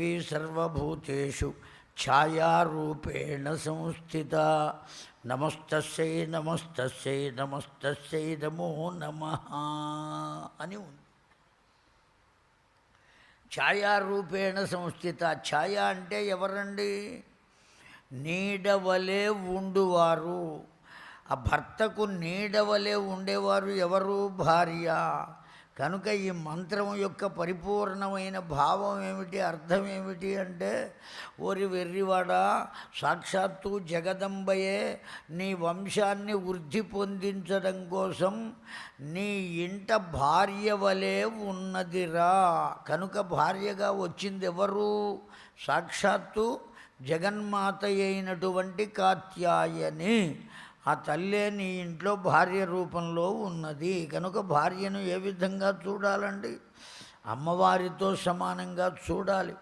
ఈ సర్వభూతేషు ఛాయారూపేణ సంస్థిత. నమస్తస్యై నమస్తస్యై నమస్తస్యై నమో నమ అని ఉంది. ఛాయారూపేణ సంస్థిత. ఛాయ అంటే ఎవరండి? నీడవలే ఉండువారు. ఆ భర్తకు నీడవలే ఉండేవారు ఎవరు? భార్య. కనుక ఈ మంత్రం యొక్క పరిపూర్ణమైన భావం ఏమిటి అర్థం ఏమిటి అంటే ఓరి వెర్రివాడ సాక్షాత్తు జగదంబయే నీ వంశాన్ని వృద్ధి పొందించడం కోసం నీ ఇంట భార్య వలె ఉన్నదిరా. కనుక భార్యగా వచ్చింది ఎవరు సాక్షాత్తు జగన్మాత అయినటువంటి కాత్యాయని. ఆ తల్లే నీ ఇంట్లో భార్య రూపంలో ఉన్నది. కనుక భార్యను ఏ విధంగా చూడాలండి? అమ్మవారితో సమానంగా చూడాలి.